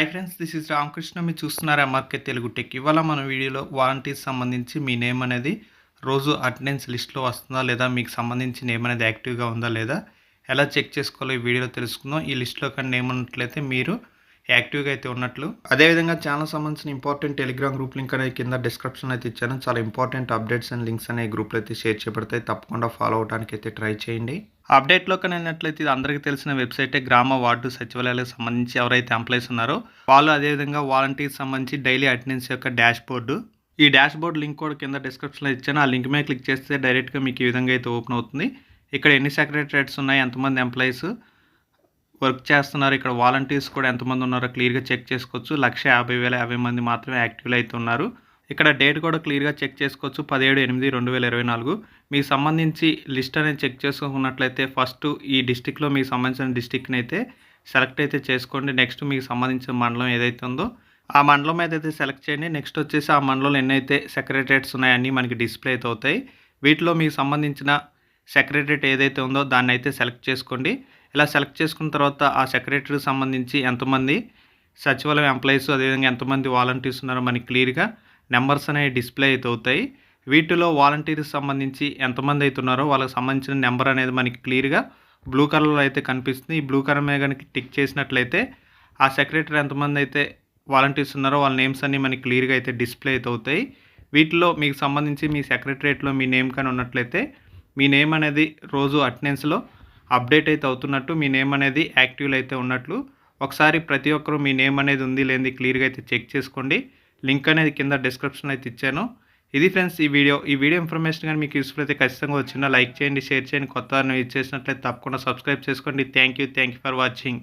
Hi friends this is Ramakrishna. మీరు చూస్తున్నారు MRK Telugu tech. ఇవాళ మన వీడియోలో వాలంటీర్స్ సంబంధించి మీ నేమ్ అనేది రోజు అటెండెన్స్ లిస్ట్లో వస్తుందా లేదా మీకు సంబంధించి నేమ్ అనేది యాక్టివ్గా ఉందా లేదా ఎలా చెక్ చేసుకోవాలో ఈ వీడియోలో తెలుసుకుందాం. ఈ లిస్ట్లో కానీ నేమ్ ఉన్నట్లయితే మీరు యాక్టివ్గా అయితే ఉన్నట్లు. అదేవిధంగా ఛానల్ సంబంధించిన ఇంపార్టెంట్ టెలిగ్రామ్ గ్రూప్ లింక్ అనేది కింద డిస్క్రిప్షన్ అయితే ఇచ్చాను. చాలా ఇంపార్టెంట్ అప్డేట్స్ అండ్ లింక్స్ అనే గ్రూప్లో అయితే షేర్ చేయబడతాయి. తప్పకుండా ఫాలో అవడానికి అయితే ట్రై చేయండి. అప్డేట్లోకి వెళ్ళినట్లయితే ఇది అందరికీ తెలిసిన వెబ్సైటే గ్రామ వార్డు సచివాలయాలకు సంబంధించి ఎవరైతే ఎంప్లాయీస్ ఉన్నారో వాళ్ళు అదేవిధంగా వాలంటీర్కి సంబంధించి డైలీ అటెండెన్స్ యొక్క డాష్ బోర్డు ఈ డాష్ బోర్డ్ లింక్ కూడా కింద డిస్క్రిప్షన్లో ఇచ్చాను. ఆ లింక్ మీద క్లిక్ చేస్తే డైరెక్ట్గా మీకు ఈ విధంగా అయితే ఓపెన్ అవుతుంది. ఇక్కడ ఎన్ని సెక్రటరేట్స్ ఉన్నాయి ఎంతమంది ఎంప్లాయీస్ వర్క్ చేస్తున్నారు ఇక్కడ వాలంటీర్స్ కూడా ఎంతమంది ఉన్నారో క్లియర్గా చెక్ చేసుకోవచ్చు. లక్ష యాభై వేల యాభై మంది మాత్రమే యాక్టివ్లో అయితే ఉన్నారు. ఇక్కడ డేట్ కూడా క్లియర్గా చెక్ చేసుకోవచ్చు. పదిహేడు ఎనిమిది రెండు వేల ఇరవై నాలుగు. మీకు సంబంధించి లిస్ట్ అనేది చెక్ చేసుకున్నట్లయితే ఫస్ట్ ఈ డిస్టిక్లో మీకు సంబంధించిన డిస్టిక్ని అయితే సెలెక్ట్ అయితే చేసుకోండి. నెక్స్ట్ మీకు సంబంధించిన మండలం ఏదైతే ఉందో ఆ మండలం ఏదైతే అయితే సెలెక్ట్ చేయండి. నెక్స్ట్ వచ్చేసి ఆ మండలంలో ఎన్నైతే సెక్రటరేట్స్ ఉన్నాయన్నీ మనకి డిస్ప్లే అయితే అవుతాయి. వీటిలో మీకు సంబంధించిన సెక్రటరేట్ ఏదైతే ఉందో దాన్ని అయితే సెలెక్ట్ చేసుకోండి. ఇలా సెలెక్ట్ చేసుకున్న తర్వాత ఆ సెక్రటరీకి సంబంధించి ఎంతమంది సచివాలయం ఎంప్లాయీస్ అదేవిధంగా ఎంతమంది వాలంటీర్స్ ఉన్నారో మనకి క్లియర్గా నెంబర్స్ అనేవి డిస్ప్లే అయితే అవుతాయి. వీటిలో వాలంటీర్స్ సంబంధించి ఎంతమంది అయితే ఉన్నారో వాళ్ళకి సంబంధించిన నెంబర్ అనేది మనకి క్లియర్గా బ్లూ కలర్లో అయితే కనిపిస్తుంది. ఈ బ్లూ కలర్ మీద కనుక టిక్ చేసినట్లయితే ఆ సెక్రటరీ ఎంతమంది అయితే వాలంటీర్స్ ఉన్నారో వాళ్ళ నేమ్స్ అన్నీ మనకి క్లియర్గా అయితే డిస్ప్లే అయితే అవుతాయి. వీటిలో మీకు సంబంధించి మీ సెక్రటరేట్లో మీ నేమ్ కానీ ఉన్నట్లయితే మీ నేమ్ అనేది రోజు అటెండెన్స్లో అప్డేట్ అయితే అవుతున్నట్టు మీ నేమ్ అనేది యాక్టివ్లో అయితే ఉన్నట్లు. ఒకసారి ప్రతి ఒక్కరూ మీ నేమ్ అనేది ఉంది లేనిది క్లియర్గా అయితే చెక్ చేసుకోండి. లింక్ అనేది కింద డిస్క్రిప్షన్ అయితే ఇచ్చాను. ఇది ఫ్రెండ్స్ ఈ వీడియో ఈ వీడియో ఇన్ఫర్మేషన్ కానీ మీకు యూస్ఫుల్ అయితే ఖచ్చితంగా వచ్చిందా లైక్ చేయండి షేర్ చేయండి. కొత్త యూజ్ చేసినట్లయితే తప్పకుండా సబ్స్క్రైబ్ చేసుకోండి. Thank you thank you for watching